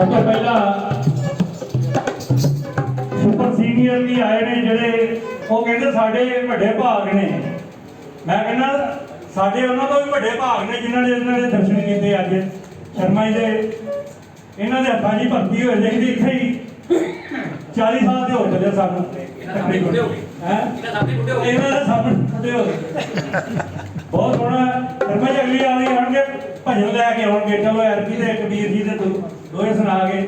ਸਭ ਤੋਂ ਪਹਿਲਾਂ ਸੁਪਰ ਸੀਨੀਅਰ ਵੀ ਆਏ ਨੇ ਜਿਹੜੇ, ਉਹ ਕਹਿੰਦੇ ਸਾਡੇ ਵੱਡੇ ਭਾਗ ਨੇ। ਮੈਂ ਕਹਿੰਦਾ, ਸਾਡੇ ਉਹਨਾਂ ਤੋਂ ਵੀ ਵੱਡੇ ਭਾਗ ਨੇ ਜਿਨ੍ਹਾਂ ਨੇ ਇਹਨਾਂ ਦੇ ਦਰਸ਼ਨ ਕੀਤੇ ਅੱਜ। ਸ਼ਰਮਾ ਜੀ ਦੇ, ਇਹਨਾਂ ਦੇ ਹੱਥਾਂ 'ਚ ਭਰਤੀ ਹੋਏ ਦੇਖਦੇ ਇੱਥੇ ਹੀ 40 ਸਾਲ ਦੇ ਹੋ ਚੱਲੇ ਸਾਨੂੰ। ਸਾਹਮਣੇ ਹੈ? ਇਹਨਾਂ ਦੇ ਸਾਹਮਣੇ ਬੁੱਢੇ ਹੋ ਗਏ ਬਹੁਤ ਸੋਹਣਾ ਸ਼ਰਮਾ ਜੀ, ਅਗਲੀ ਵਾਰੀ ਆਉਣਗੇ, ਭਜਨ ਲੈ ਕੇ ਆਉਣਗੇ, ਚਲੋ ਐਰਪੀ ਦੇ ਕਬੀਰ ਜੀ ਦੇ ਦੋ ਦੋਏ ਸੁਣਾ ਕੇ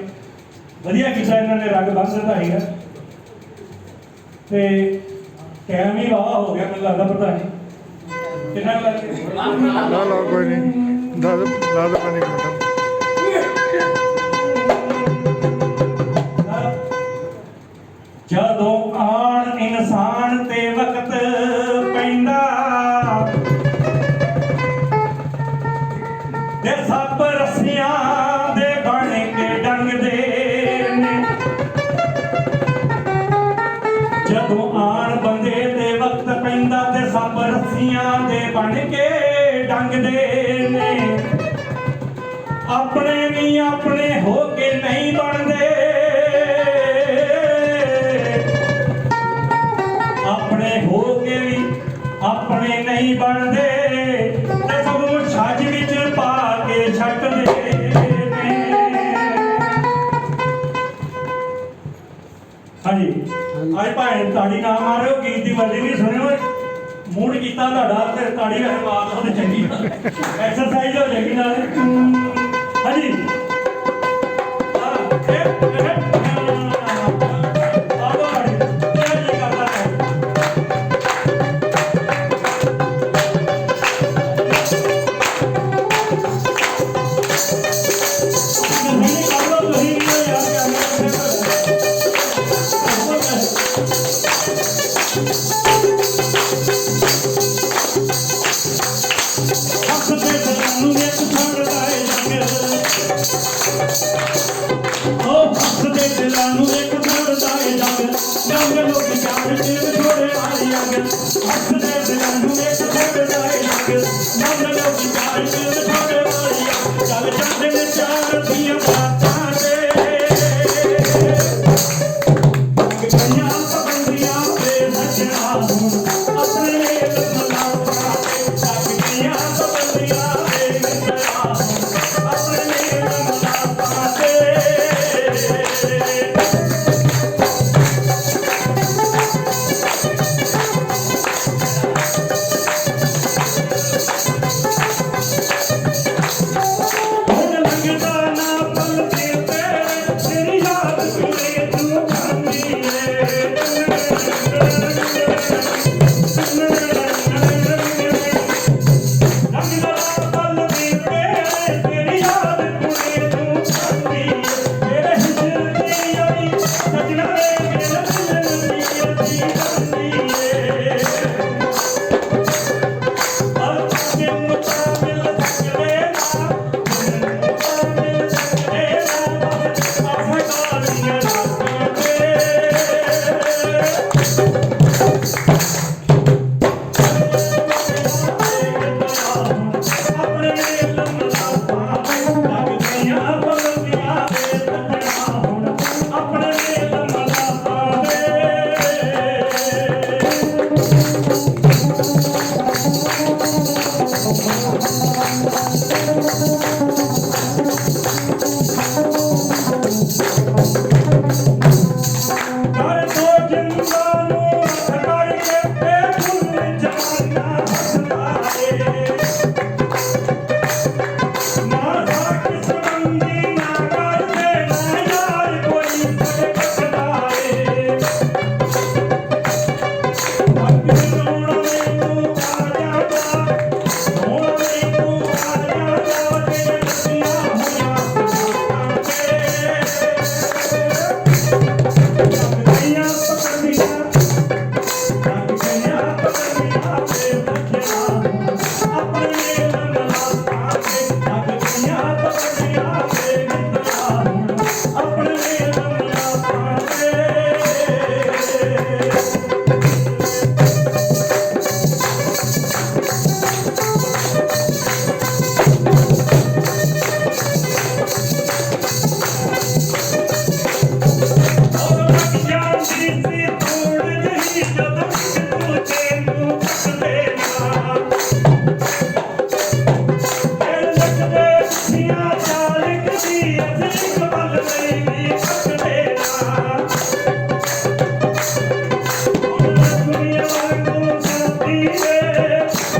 ਵਧੀਆ ਕੀਤਾ ਇਹਨਾਂ ਨੇ ਰੰਗ ਬੰਨ ਦਿੱਤਾ ਹੈਗਾ ਤੇ ਟਾਈਮ ਹੀ ਵਾਹ ਹੋ ਗਿਆ ਮੈਨੂੰ ਲੱਗਦਾ ਪਤਾ ਨਹੀਂ। ਕਿੰਨਾ ਕੁ ਲੱਗ ਗਿਆ ਲਾ ਲਾ ਕੋਈ ਨਹੀਂ। ਦੱਸ ਲਾ ਦੋ ਪੰਜ ਮਿੰਟ। ਜਦੋਂ ਜਦੋਂ ਆਣ ਬੰਦੇ ਤੇ ਵਕਤ ਪੈਂਦਾ ਤੇ ਸਭ ਰਸੀਆਂ ਦੇ ਬਣ ਕੇ ਡੰਗਦੇ ਨੇ। ਆਪਣੇ ਵੀ ਆਪਣੇ ਹੋ ਕੇ ਨਹੀਂ ਬਣਦੇ। ਆਪਣੇ ਹੋ ਕੇ ਵੀ ਆਪਣੇ ਨਹੀਂ ਬਣਦੇ। ਅੱਜ ਭਾਵੇਂ ਤਾੜੀ ਨਾ ਮਾਰਿਓ, ਗੀਤ ਦੀ ਵਰਦੀ ਨਹੀਂ ਸੁਣਿਓ। ਮੂਡ ਕੀਤਾ ਤੁਹਾਡਾ, ਤੇ ਤਾੜੀ ਵੈਸੇ ਮਾਰ ਲਓ ਤੇ ਚੰਗੀ। ਐਕਸਰਸਾਈਜ਼ ਹੋ ਜਾਏਗੀ ਨਾਲ। ਹਾਂਜੀ। ਆ ਇਹ I'm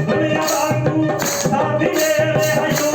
ਦੁਨੀਆ ਰਾਤ ਨੂੰ ਸਾਥੀ ਦੇ ਰਹੇ ਹਾਂ